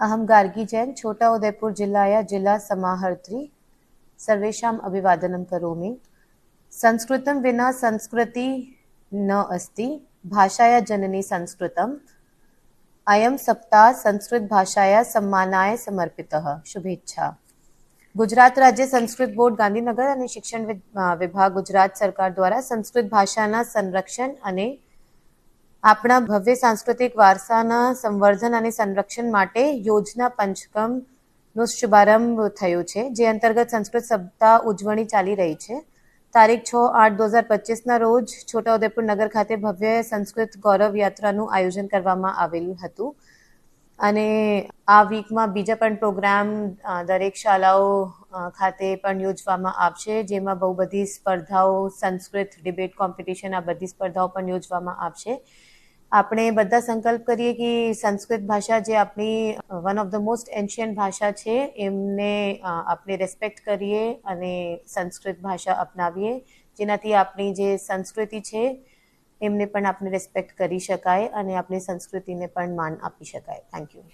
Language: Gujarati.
अहम गार्गी जैन छोटा उदयपुर जिल्लाया जिला समाहर्त्री सर्वेषाम् अभिवादनं करोमि संस्कृतं विना संस्कृति न अस्ति भाषाया जननी संस्कृतम् अयं सप्ताह संस्कृत भाषाया सम्मानाय समर्पितः શુભેચ્છા ગુજરાત રાજ્ય સંસ્કૃત બોર્ડ ગાંધીનગર અને શિક્ષણ વિ- અ, વિભાગ ગુજરાત સરકાર દ્વારા સંસ્કૃત ભાષાના સંરક્ષણ અને આપણા ભવ્ય સાંસ્કૃતિક વારસાના સંવર્ધન અને સંરક્ષણ માટે યોજના પંચકમનો શુભારંભ થયો છે, જે અંતર્ગત સંસ્કૃત સપ્તાહ ઉજવણી ચાલી રહી છે. તારીખ છ આઠ દો હજાર પચીસના રોજ છોટાઉદેપુર નગર ખાતે ભવ્ય સંસ્કૃત ગૌરવ યાત્રાનું આયોજન કરવામાં આવેલું હતું. અને આ વીકમાં બીજા પણ પ્રોગ્રામ દરેક શાળાઓ ખાતે પણ યોજવામાં આવશે, જેમાં બહુ બધી સ્પર્ધાઓ, સંસ્કૃત ડિબેટ કોમ્પિટિશન આ બધી સ્પર્ધાઓ પણ યોજવામાં આવશે. આપણે બધા સંકલ્પ કરીએ કે સંસ્કૃત ભાષા જે આપણી one of the most ancient ભાષા છે, એમને આપણે રેસ્પેક્ટ કરીએ અને સંસ્કૃત ભાષા અપનાવીએ. જેનાથી આપણી જે સંસ્કૃતિ છે, એમને પણ આપણે રેસ્પેક્ટ કરી શકાય અને આપણી સંસ્કૃતિને પણ માન આપી શકાય. Thank you